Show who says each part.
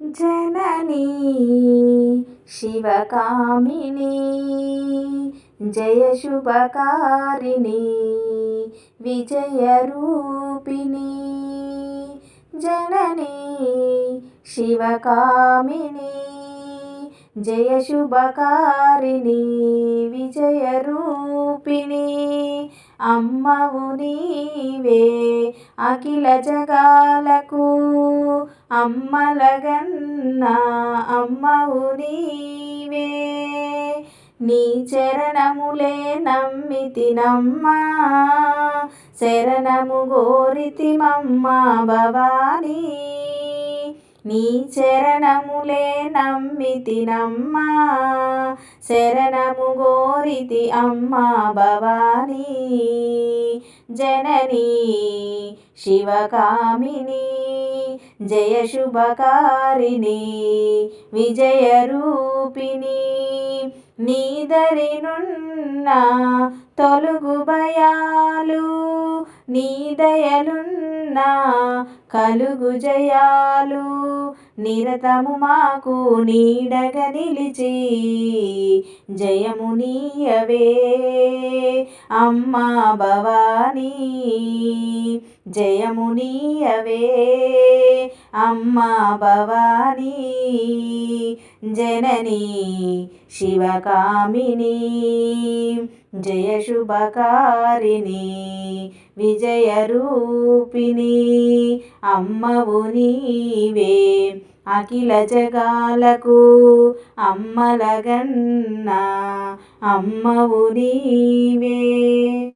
Speaker 1: జననీ శివకామిని జయ శుభకారిణి విజయరూపిణి జననీ శివకామిని జయ శుభకారిణి విజయరూపిణి అమ్మవు నీవే అఖిల జగాలకు అమ్మలగన్న అమ్మవు నీవే. నీ చరణములే నమ్మితినమ్మా శరణము గోరితిమమ్మా భవానీ. నీ చరణములే నమ్మితినమ్మా శరణము గోరితి అమ్మా భవానీ. జననీ శివకామినీ. జయ శుభకారిణి విజయరూపిణి నీదరినున్న తొలుగు భయాలు నీదయలున్న కలుగు జయాలు నిరతము మాకు నీడగ నిలిచి జయము నీయవే. అమ్మా భవానీ జయమునీయవే. అమ్మా భవానీ జననీ శివకామిని జయ శుభకారిణి విజయరూపిణి అమ్మవు నీవే. అఖిల జగాలకు అమ్మలగన్న అమ్మవు నీవే.